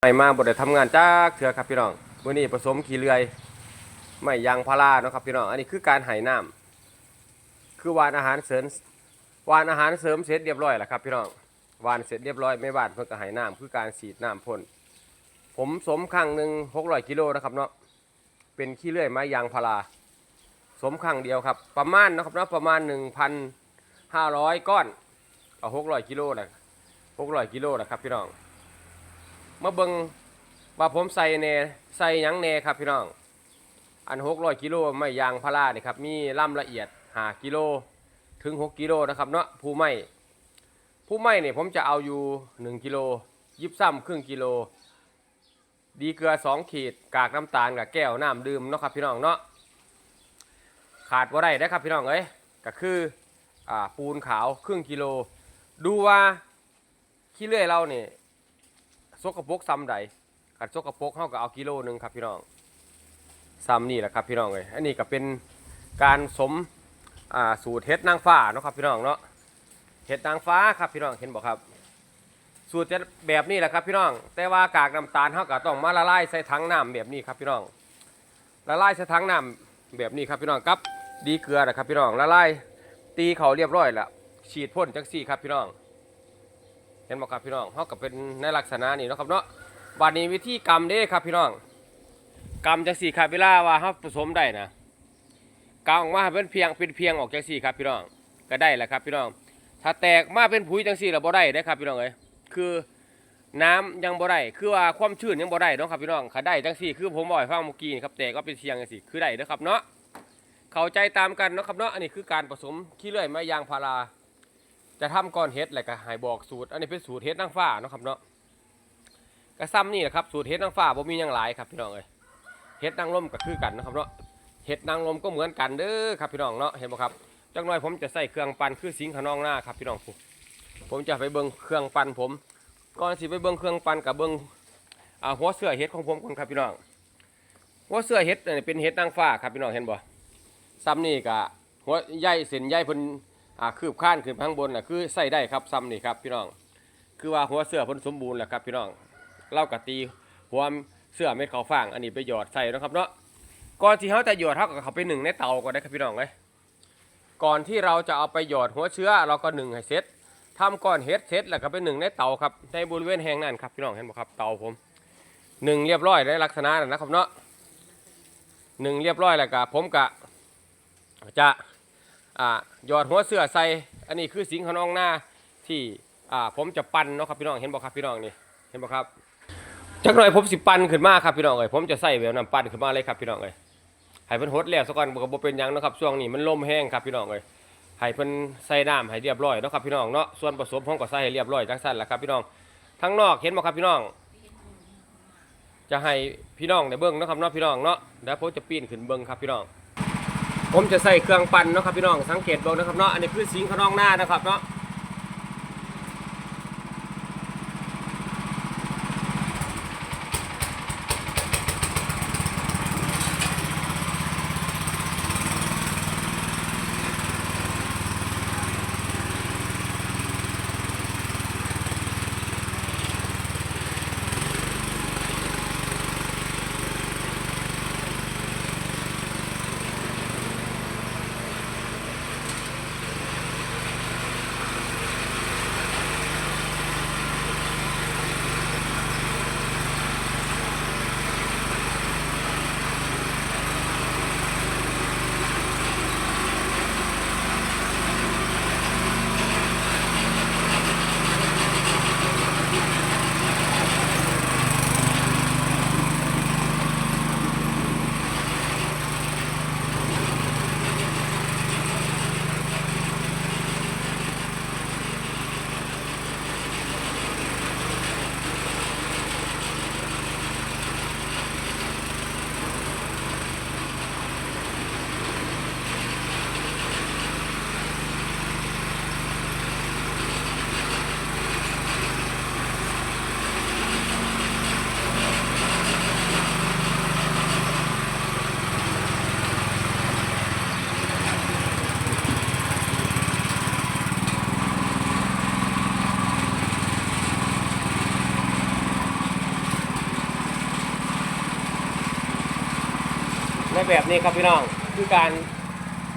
ไม่มาบ่ได้ทำงานจ้าเถื่อครับพี่น้องมื้อนี้ผสมขี้เลื่อยไม่ยางพาราเนาะครับพี่น้อง อันนี้คือการไหน้ำคือหวานอาหารเสริมหวานอาหารเสริมเสร็จเรียบร้อยแล้วครับพี่น้องหวานเสร็จเรียบร้อยไม่บานเพิ่นก็ไหน้ำคือการฉีดน้ำพ่นผมสมครั้งหนึ่ง600กิโลนะครับเนาะเป็นขี้เลื่อยไม้ยางพาราสมครั้งเดียวครับ ประมาณนะครับเนาะประมาณ1,500ก้อนเอา600กิโลนะ600กิโลนะครับพี่น้อง มาเบิงว่าผมใส่เนใส่ยังเนครับพี่น้อง อัน600กิโลไม่ยางพารานี่ครับมีล่ำละเอียด5กิโลถึง6กิโลนะครับเนาะผู้ไม่ผู้ไม่เนี่ยผมจะเอาอยู่1กิโลยิบซ้ำครึ่งกิโล ดีเกลือ2ขีดกากน้ำตาลกับแก้วน้ำดื่มเนาะครับพี่น้องเนาะขาดว่าได้นะครับพี่น้องเอ้ยก็คืออ่าปูนขาวครึ่งกิโล ดูว่าขี้เลื่อยเราเนี่ย ซกกระปรกซ้ำใดขัดซกกระปรกเท่ากับเอากิโลหนึ่งครับพี่น้องซ้ำนี่แหละครับพี่น้องเลยอันนี้ก็เป็นการสมสูตรเฮ็ดนางฟ้าเนาะครับพี่น้องเนาะเฮ็ดนางฟ้าครับพี่น้องเห็นบอกครับ สูตรจะแบบนี้แหละครับพี่น้อง แต่ว่ากากน้ำตาลเท่ากับต้องมาละลายใส่ถังน้ำแบบนี้ครับพี่น้องละลายใส่ถังน้ำแบบนี้ครับพี่น้องกับดีเกลือนะครับพี่น้องละลายตีเขาเรียบร้อยแล้วฉีดพ่นจังซี่ครับพี่น้อง เห็นบอกครับพี่น้องเขาก็เป็นในลักษณะนี้เนาะครับเนาะบัดนี้วิธีกรรมเด้ครับพี่น้องกรรมจังสี่ครับเวลาว่าเขาผสมได้นะกำออกมาเป็นเพียงเป็นเพียงออกจังสี่ครับพี่น้องก็ได้แหละครับพี่น้อง ถ้าแตกมาเป็นผุยจังสี่เราบ่ได้ได้ครับพี่น้องเอ้ยคือน้ำยังบ่ได้คือว่าความชื้นยังบ่ได้เนาะครับพี่น้องถ้าได้จังสี่ คือผมบ่อกให้ฟังเมื่อกี้นี่ครับแตกก็เป็นเสียงจังสี่คือได้เด้อครับเนาะเข้าใจตามกันเนาะครับเนาะอันนี้คือการผสมขี้เลื่อยไม้ยางพารา จะทำก้อนเฮ็ดแหละก็หายบอกสูตร อันนี้เป็นสูตรเฮ็ดนางฟ้าเนาะครับเนาะก็ซ้ำนี่แหละครับสูตรเฮ็ดนางฟ้าบ่มีหยังหลายครับพี่น้องเอ้ยเฮ็ดนางลมก็คือกันนะครับเนาะเฮ็ดนางลมก็เหมือนกันเด้อครับพี่น้องเนาะเห็นบ่ครับจักหน่อยผมจะใส่เครื่องปั่นคือสิงขนองหน้าครับพี่น้องผมผมจะไปเบิ่งเครื่องปั่นผมก่อนสิไปเบิ่งเครื่องปั่นกับเบิ่งหัวเสื้อเฮ็ดของผมก่อนครับพี่น้องหัวเสื้อเฮ็ดเนี่ยเป็นเฮ็ดนางฟ้าครับพี่น้องเห็นบ่ซ้ำนี่ก็หัวใยเส้นใยเพิ่น อ่าคืบข้านขึ้นไปข้างบนน่ะคือใส่ได้ครับซ้ำนี่ครับพี่น้อง คือว่าหัวเสื้อพ้นสมบูรณ์แหละครับพี่น้องเล่ากะตีหัวเสื้อเม็ดเขาวฟางอันนี้ไปหยอดใส่นะครับเนาะก่อนที่เขาจะหยอดเท่ากับเขาไปหนึ่งในเตาก่อนได้ครับพี่น้องเลยก่อนที่เราจะเอาไปหยอดหัวเชื้อเราก็หนึ่งให้เสร็จทำก้อนเฮ็ดเสร็จแล้วก็ไปหนึ่งในเตาครับในบริเวณแห่งนั้นครับพี่น้องเห็นไหมครับเตาผมหนึ่งเรียบร้อยในลักษณะนั้นนะครับเนาะหนึ่งเรียบร้อยแล้วก็ผมกะจะ อ่าหยอดหัวเสื้อใส่อันนี้คือสิงขนองหน้าที่อ่าผมจะปั่นเนาะครับพี่น้องเห็นบ่ครับพี่น้องนี่เห็นบ่ครับจักหน่อยผมสิปั่นขึ้นมาครับพี่น้องเอ้ยผมจะใส่แบบนั้นปั่นขึ้นมาเลยครับพี่น้องเอ้ยให้เพิ่นหดแล้วซะก่อนบ่ก็บ่เป็นหยังเนาะครับช่วงนี้มันลมแห้งครับพี่น้องเอ้ยให้เพิ่นใส่น้ำให้เรียบร้อยเนาะครับพี่น้องเนาะส่วนผสมผมก็ใส่ให้เรียบร้อยจังซั่นแหละครับพี่น้องทั้งนอกเห็นบ่ครับพี่น้อง จะให้พี่น้องได้เบิ่งเนาะครับเนาะพี่น้องเนาะเดี๋ยวผมจะปีนขึ้นเบิ่งครับพี่น้อง ผมจะใส่เครื่องปั่นเนาะครับพี่น้องสังเกตดูนะครับเนาะอันนี้คือสิงขนองหน้านะครับเนาะ ในแบบนี้ครับพี่น้องคือการ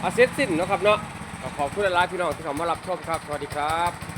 อาเซ็ตสิ้นนะครับเนาะขอบคุณหลายพี่น้องที่เข้ามารับชมครับ สวัสดีครับ